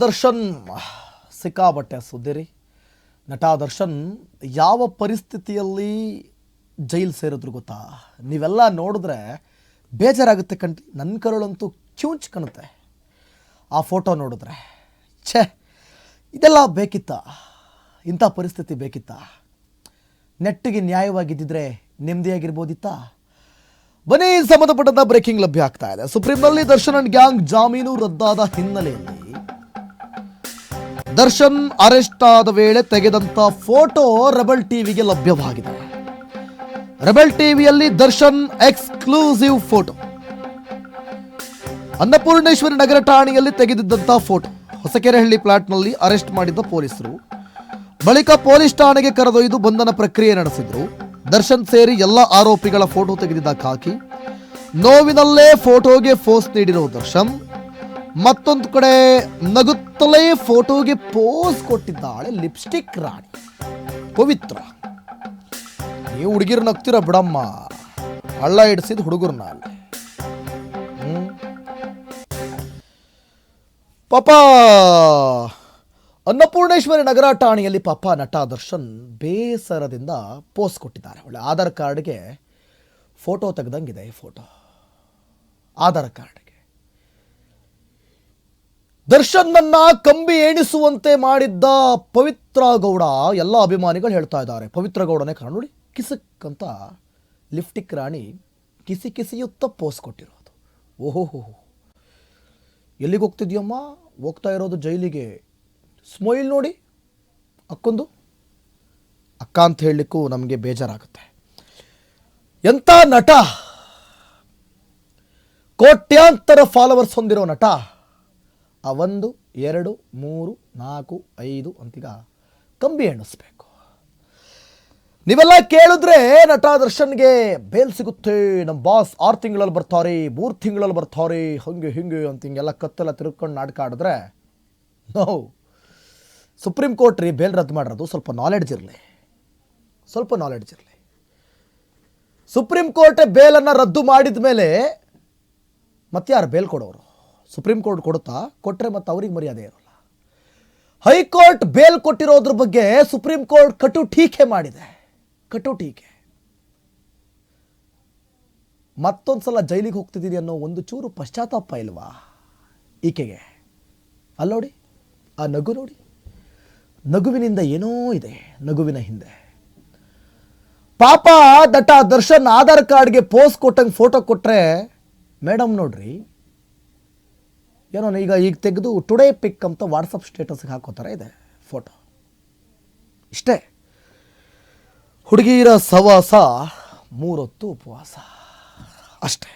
ದರ್ಶನ್ ಸಿಕ್ಕಾಬಟ್ಟೆ ಸುದ್ದಿ ರೀ ನಟ ದರ್ಶನ್ ಯಾವ ಪರಿಸ್ಥಿತಿಯಲ್ಲಿ ಜೈಲು ಸೇರಿದ್ರು ಗೊತ್ತಾ? ನೀವೆಲ್ಲ ನೋಡಿದ್ರೆ ಬೇಜಾರಾಗುತ್ತೆ ಕಣ್ರಿ. ನನ್ನ ಕರುಳಂತೂ ಕ್ಯೂಂಚ್ ಕಾಣುತ್ತೆ. ಆ ಫೋಟೋ ನೋಡಿದ್ರೆ, ಛೇ, ಇದೆಲ್ಲ ಬೇಕಿತ್ತ? ಇಂಥ ಪರಿಸ್ಥಿತಿ ಬೇಕಿತ್ತ? ನೆಟ್ಟಿಗೆ ನ್ಯಾಯವಾಗಿದ್ದಿದ್ರೆ ನೆಮ್ಮದಿಯಾಗಿರ್ಬೋದಿತ್ತಾ? ಬನ್ನಿ ಸಂಬಂಧಪಟ್ಟಂತ ಬ್ರೇಕಿಂಗ್ ಲಭ್ಯ ಆಗ್ತಾ ಇದೆ. ಸುಪ್ರೀಂನಲ್ಲಿ ದರ್ಶನ್ ಗ್ಯಾಂಗ್ ಜಾಮೀನು ರದ್ದಾದ ಹಿನ್ನೆಲೆಯಲ್ಲಿ ದರ್ಶನ್ ಅರೆಸ್ಟ್ ಆದ ವೇಳೆ ತೆಗೆದಂತ ಫೋಟೋ ರೆಬಲ್ ಟಿವಿಗೆ ಲಭ್ಯವಾಗಿದೆ. ರೆಬಲ್ ಟಿವಿಯಲ್ಲಿ ದರ್ಶನ್ ಎಕ್ಸ್ಕ್ಲೂಸಿವ್ ಫೋಟೋ. ಅನ್ನಪೂರ್ಣೇಶ್ವರಿ ನಗರ ಠಾಣೆಯಲ್ಲಿ ತೆಗೆದಿದ್ದಂತಹ ಫೋಟೋ. ಹೊಸಕೆರೆಹಳ್ಳಿ ಫ್ಲಾಟ್ನಲ್ಲಿ ಅರೆಸ್ಟ್ ಮಾಡಿದ್ದ ಪೊಲೀಸರು. ಬಳಿಕ ಪೊಲೀಸ್ ಠಾಣೆಗೆ ಕರೆದೊಯ್ದು ಬಂಧನ ಪ್ರಕ್ರಿಯೆ ನಡೆಸಿದ್ರು. ದರ್ಶನ್ ಸೇರಿ ಎಲ್ಲ ಆರೋಪಿಗಳ ಫೋಟೋ ತೆಗೆದಿದ್ದ ಕಾಕಿ ನೋವಿನಲ್ಲೇ ಫೋಟೋಗೆ ಫೋಸ್ ನೀಡಿರೋ ದರ್ಶನ್ ಮತ್ತೊಂದು ಕಡೆ ನಗುತ್ತಲೇ ಫೋಟೋಗೆ ಪೋಸ್ ಕೊಟ್ಟಿದ್ದಾಳೆ ಲಿಪ್ಸ್ಟಿಕ್ ರಾಣಿ. ಪವಿತ್ರ. ನೀವು ಹುಡುಗಿರು ನಗ್ತಿರ ಬಿಡಮ್ಮ. ಹಳ್ಳ ಹಿಡಿಸಿದ ಹುಡುಗರನ್ನ ಅಲ್ಲಿ. ಪಾಪ! ಅನ್ನಪೂರ್ಣೇಶ್ವರಿ ನಗರ ಠಾಣೆಯಲ್ಲಿ ಪಾಪ ನಟ ದರ್ಶನ್ ಬೇಸರದಿಂದ ಪೋಸ್ ಕೊಟ್ಟಿದ್ದಾರೆ. ಒಳ್ಳೆ ಆಧಾರ್ ಕಾರ್ಡ್ಗೆ ಫೋಟೋ ತೆಗೆದಂಗಿದೆ ಈ ಫೋಟೋ. ಆಧಾರ್ ಕಾರ್ಡ್ಗೆ. ದರ್ಶನ್ನನ್ನ ಕಂಬಿ ಎಣಿಸುವಂತೆ ಮಾಡಿದ್ದ ಪವಿತ್ರ ಗೌಡ ಎಲ್ಲ ಅಭಿಮಾನಿಗಳು ಹೇಳ್ತಾ ಇದ್ದಾರೆ. ಪವಿತ್ರ ಗೌಡನೇ ಕಾರಣ ನೋಡಿ ಕಿಸಕ್ ಅಂತ ಲಿಫ್ಟಿಕ್ ರಾಣಿ ಕಿಸಿ ಕಿಸಿಯುತ್ತ ಪೋಸ್ ಕೊಟ್ಟಿರೋದು. ಓಹೋ ಎಲ್ಲಿಗೆ ಹೋಗ್ತಿದ್ಯಮ್ಮ? ಹೋಗ್ತಾ ಇರೋದು ಜೈಲಿಗೆ. ಸ್ಮೈಲ್ ನೋಡಿ, ಅಕ್ಕೊಂದು. ಅಕ್ಕ ಅಂತ ಹೇಳಲಿಕ್ಕೂ ನಮಗೆ ಬೇಜಾರಾಗುತ್ತೆ. ಎಂಥ ನಟ? ಕೋಟ್ಯಾಂತರ ಫಾಲೋವರ್ಸ್ ಹೊಂದಿರೋ ನಟ. ಆ ಒಂದು, ಎರಡು, ಮೂರು, ನಾಲ್ಕು, ಐದು ಅಂತೀಗ ಕಂಬಿ ಎಣಿಸ್ಬೇಕು. ನೀವೆಲ್ಲ ಕೇಳಿದ್ರೆ ನಟ ದರ್ಶನ್ಗೆ ಬೇಲ್ ಸಿಗುತ್ತೆ. ನಮ್ಮ ಬಾಸ್ ಆರು ತಿಂಗಳಲ್ಲಿ ಬರ್ತಾರೆ, ಮೂರು ತಿಂಗಳಲ್ಲಿ ಬರ್ತಾರೆ, ಹಂಗೆ, ಹಿಂಗೆ ಅಂತ ಹಿಂಗೆಲ್ಲ ಕತ್ತೆಲ್ಲ ತಿರ್ಕೊಂಡು ನಾಟಕ ಆಡಿದ್ರೆ, ನೋ. ಸುಪ್ರೀಂ ಕೋರ್ಟ್ ರೀ ಬೇಲ್ ರದ್ದು ಮಾಡಿರೋದು ಸ್ವಲ್ಪ ನಾಲೆಡ್ಜ್ ಇರಲಿ. ಸ್ವಲ್ಪ ನಾಲೆಡ್ಜ್ ಇರಲಿ. ಸುಪ್ರೀಂ ಕೋರ್ಟೇ ಬೇಲನ್ನು ರದ್ದು ಮಾಡಿದ ಮೇಲೆ ಮತ್ತಾರು ಬೇಲ್ ಕೊಡೋರು? ಸುಪ್ರೀಂ ಕೋರ್ಟ್ ಕೊಡುತ್ತಾ ಕೊಟ್ಟರೆ ಮತ್ತೆ ಅವ್ರಿಗೆ ಮರ್ಯಾದೆ ಇರೋಲ್ಲ. ಹೈಕೋರ್ಟ್ ಬೇಲ್ ಕೊಟ್ಟಿರೋದ್ರ ಬಗ್ಗೆ ಸುಪ್ರೀಂ ಕೋರ್ಟ್ ಕಟು ಟೀಕೆ ಮಾಡಿದೆ. ಕಟು ಟೀಕೆ ಮತ್ತೊಂದು ಸಲ ಜೈಲಿಗೆ ಹೋಗ್ತಿದ್ದೀನಿ ಅನ್ನೋ ಒಂದು ಚೂರು ಪಶ್ಚಾತ್ತಾಪ ಇಲ್ವಾ? ಈಕೆಗೆ. ಅಲ್ಲೋಡಿ ಆ ನಗು ನೋಡಿ. ನಗುವಿನಿಂದ ಏನೋ ಇದೆ, ನಗುವಿನ ಹಿಂದೆ. ಪಾಪ ದಟ ದರ್ಶನ್ ಆಧಾರ್ ಕಾರ್ಡ್ಗೆ ಪೋಸ್ ಕೊಟ್ಟಂಗೆ ಫೋಟೋ ಕೊಟ್ಟರೆ ಮೇಡಮ್ ನೋಡ್ರಿ ಏನೋ ಈಗ ಈಗ ತೆಗೆದು ಟುಡೇ ಪಿಕ್ ಅಂತ ವಾಟ್ಸಪ್ ಸ್ಟೇಟಸ್ಗೆ ಹಾಕೋ ಥರ ಇದೆ ಫೋಟೋ ಇಷ್ಟೇ. ಹುಡುಗಿಯರ ಸವಾಸ, ಮೂರೊತ್ತು ಉಪವಾಸ. ಅಷ್ಟೇ.